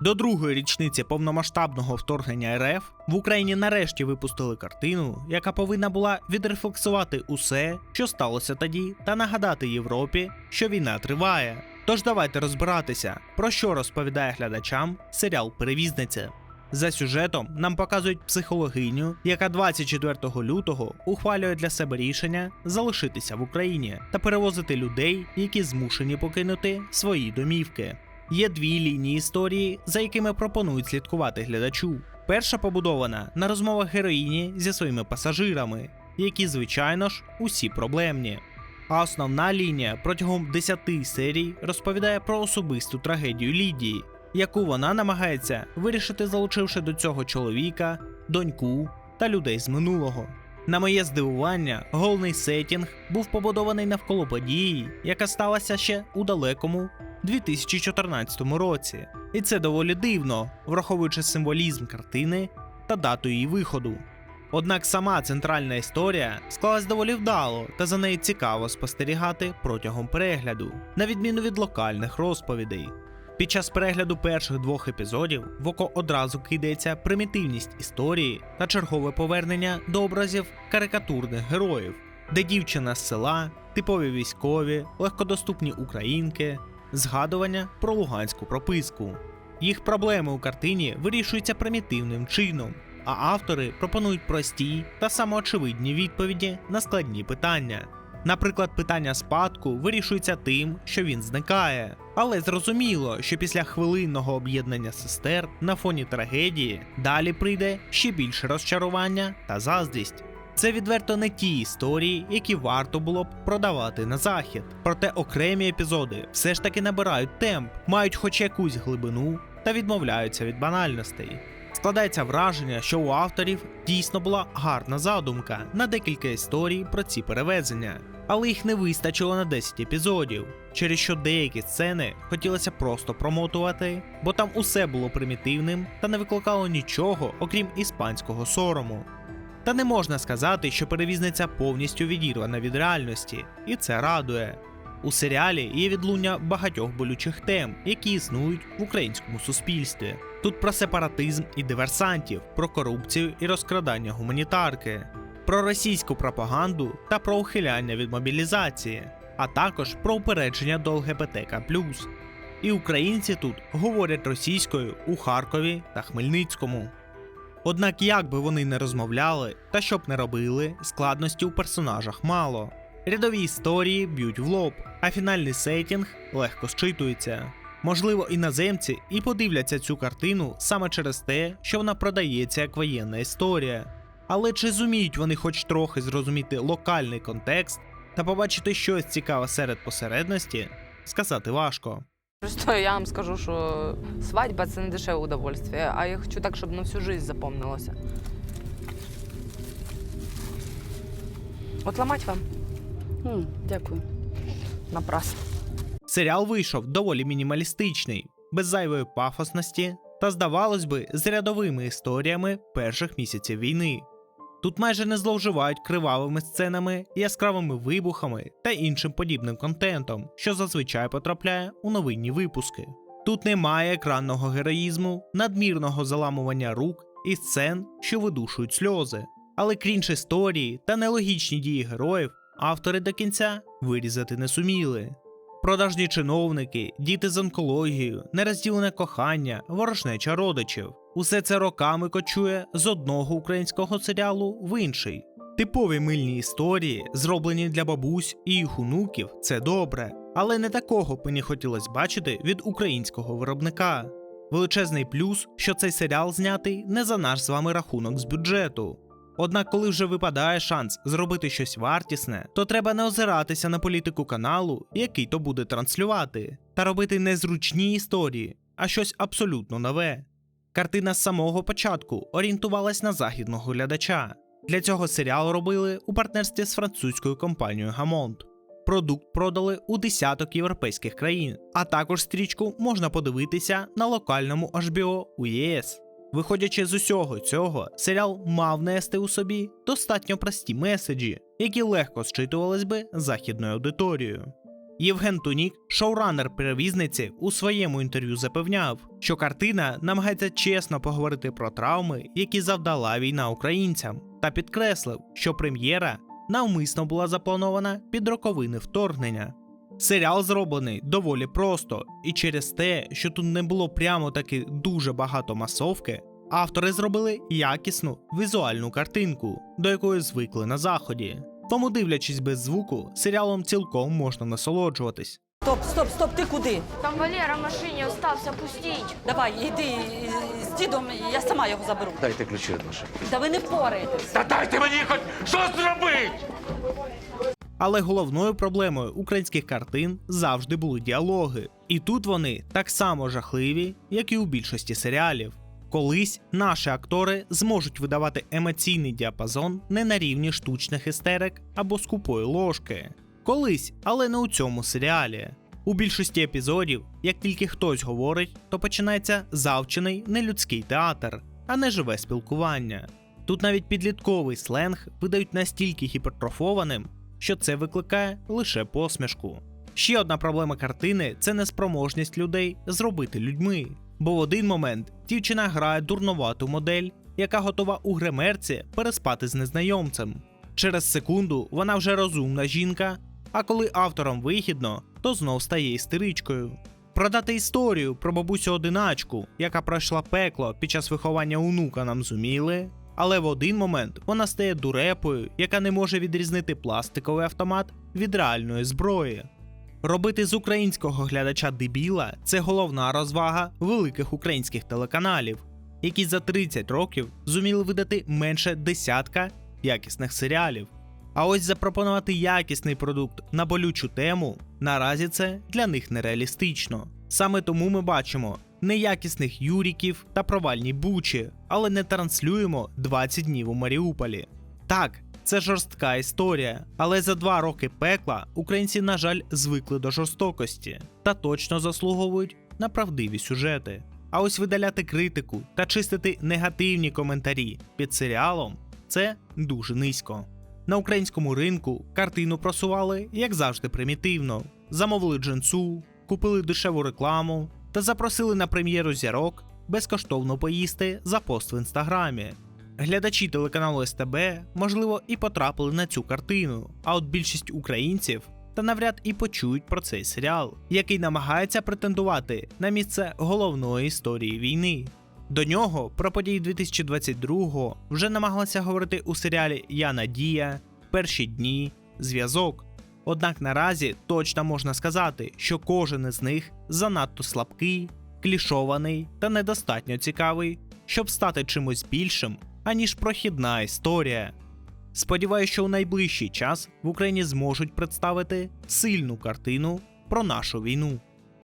До другої річниці повномасштабного вторгнення РФ в Україні нарешті випустили картину, яка повинна була відрефлексувати усе, що сталося тоді, та нагадати Європі, що війна триває. Тож давайте розбиратися, про що розповідає глядачам серіал Перевізниця. За сюжетом нам показують психологиню, яка 24 лютого ухвалює для себе рішення залишитися в Україні та перевозити людей, які змушені покинути свої домівки. Є дві лінії історії, за якими пропонують слідкувати глядачу. Перша побудована на розмовах героїні зі своїми пасажирами, які, звичайно ж, усі проблемні. А основна лінія протягом 10 серій розповідає про особисту трагедію Лідії, яку вона намагається вирішити, залучивши до цього чоловіка, доньку та людей з минулого. На моє здивування, головний сетінг був побудований навколо події, яка сталася ще у далекому 2014 році. І це доволі дивно, враховуючи символізм картини та дату її виходу. Однак сама центральна історія склалась доволі вдало, та за нею цікаво спостерігати протягом перегляду, на відміну від локальних розповідей. Під час перегляду перших двох епізодів в око одразу кидається примітивність історії та чергове повернення до образів карикатурних героїв, де дівчина з села, типові військові, легкодоступні українки, згадування про луганську прописку. Їх проблеми у картині вирішуються примітивним чином, а автори пропонують прості та самоочевидні відповіді на складні питання. Наприклад, питання спадку вирішується тим, що він зникає. Але зрозуміло, що після хвилинного об'єднання сестер на фоні трагедії далі прийде ще більше розчарування та заздрість. Це відверто не ті історії, які варто було б продавати на захід. Проте окремі епізоди все ж таки набирають темп, мають хоч якусь глибину та відмовляються від банальностей. Складається враження, що у авторів дійсно була гарна задумка на декілька історій про ці перевезення, але їх не вистачило на 10 епізодів, через що деякі сцени хотілося просто промотувати, бо там усе було примітивним та не викликало нічого, окрім іспанського сорому. Та не можна сказати, що перевізниця повністю відірвана від реальності, і це радує. У серіалі є відлуння багатьох болючих тем, які існують в українському суспільстві. Тут про сепаратизм і диверсантів, про корупцію і розкрадання гуманітарки, про російську пропаганду та про ухиляння від мобілізації, а також про упередження до ЛГБТК. І українці тут говорять російською у Харкові та Хмельницькому. Однак, як би вони не розмовляли та що б не робили, складності у персонажах мало. Рядові історії б'ють в лоб, а фінальний сеттінг легко зчитується. Можливо, іноземці і подивляться цю картину саме через те, що вона продається як воєнна історія. Але чи зуміють вони хоч трохи зрозуміти локальний контекст та побачити щось цікаве серед посередності, сказати важко. Просто я вам скажу, що свадьба це не дешеве удовольствие, а я хочу так, щоб на всю жизнь запомнилося. От ламать вам М, дякую. напрасно. Серіал вийшов доволі мінімалістичний, без зайвої пафосності та, здавалось би, з рядовими історіями перших місяців війни. Тут майже не зловживають кривавими сценами, яскравими вибухами та іншим подібним контентом, що зазвичай потрапляє у новинні випуски. Тут немає екранного героїзму, надмірного заламування рук і сцен, що видушують сльози. Але крінж історії та нелогічні дії героїв автори до кінця вирізати не суміли. Продажні чиновники, діти з онкологією, нерозділене кохання, ворожнеча родичів. Усе це роками кочує з одного українського серіалу в інший. Типові мильні історії, зроблені для бабусь і їх онуків, це добре, але не такого мені хотілося бачити від українського виробника. Величезний плюс, що цей серіал знятий не за наш з вами рахунок з бюджету. Однак, коли вже випадає шанс зробити щось вартісне, то треба не озиратися на політику каналу, який то буде транслювати, та робити не зручні історії, а щось абсолютно нове. Картина з самого початку орієнтувалась на західного глядача. Для цього серіал робили у партнерстві з французькою компанією Гамонт. Продукт продали у десяток європейських країн, а також стрічку можна подивитися на локальному HBO у ЄС. Виходячи з усього цього, серіал мав нести у собі достатньо прості меседжі, які легко зчитувались би західною аудиторією. Євген Тунік, шоуранер перевізниці, у своєму інтерв'ю запевняв, що картина намагається чесно поговорити про травми, які завдала війна українцям, та підкреслив, що прем'єра навмисно була запланована під роковини вторгнення. Серіал зроблений доволі просто, і через те, що тут не було прямо таки дуже багато масовки, автори зробили якісну візуальну картинку, до якої звикли на заході. Тому, дивлячись без звуку, серіалом цілком можна насолоджуватись. Стоп, стоп, стоп, ти куди? Там Валера в машині остався, пустіть. Давай, йди з дідом, я сама його заберу. Дайте ключі від машини. Та ви не впораєтесь. Та дайте мені хоч щось зробити! Але головною проблемою українських картин завжди були діалоги. І тут вони так само жахливі, як і у більшості серіалів. Колись наші актори зможуть видавати емоційний діапазон не на рівні штучних істерик або скупої ложки. Колись, але не у цьому серіалі. У більшості епізодів, як тільки хтось говорить, то починається завчений нелюдський театр, а не живе спілкування. Тут навіть підлітковий сленг видають настільки гіпертрофованим, що це викликає лише посмішку. Ще одна проблема картини це неспроможність людей зробити людьми. Бо в один момент дівчина грає дурновату модель, яка готова у гримерці переспати з незнайомцем. Через секунду вона вже розумна жінка, а коли авторам вигідно, то знов стає істеричкою. Продати історію про бабусю одиначку, яка пройшла пекло під час виховання онука, нам зуміли. Але в один момент вона стає дурепою, яка не може відрізнити пластиковий автомат від реальної зброї. Робити з українського глядача дебіла це головна розвага великих українських телеканалів, які за 30 років зуміли видати менше десятка якісних серіалів. А ось запропонувати якісний продукт на болючу тему наразі це для них нереалістично. Саме тому ми бачимо неякісних юріків та провальні бучі, але не транслюємо 20 днів у Маріуполі. Так, це жорстка історія, але за два роки пекла українці, на жаль, звикли до жорстокості та точно заслуговують на правдиві сюжети. А ось видаляти критику та чистити негативні коментарі під серіалом це дуже низько. На українському ринку картину просували, як завжди, примітивно. Замовили джинсу, купили дешеву рекламу та запросили на прем'єру зірок безкоштовно поїсти за пост в інстаграмі. Глядачі телеканалу СТБ, можливо, і потрапили на цю картину, а от більшість українців та навряд і почують про цей серіал, який намагається претендувати на місце головної історії війни. До нього про події 2022-го вже намагалися говорити у серіалі Я Надія, Перші дні, Зв'язок. Однак наразі точно можна сказати, що кожен із них занадто слабкий, клішований та недостатньо цікавий, щоб стати чимось більшим, аніж прохідна історія. Сподіваюся, що у найближчий час в Україні зможуть представити сильну картину про нашу війну.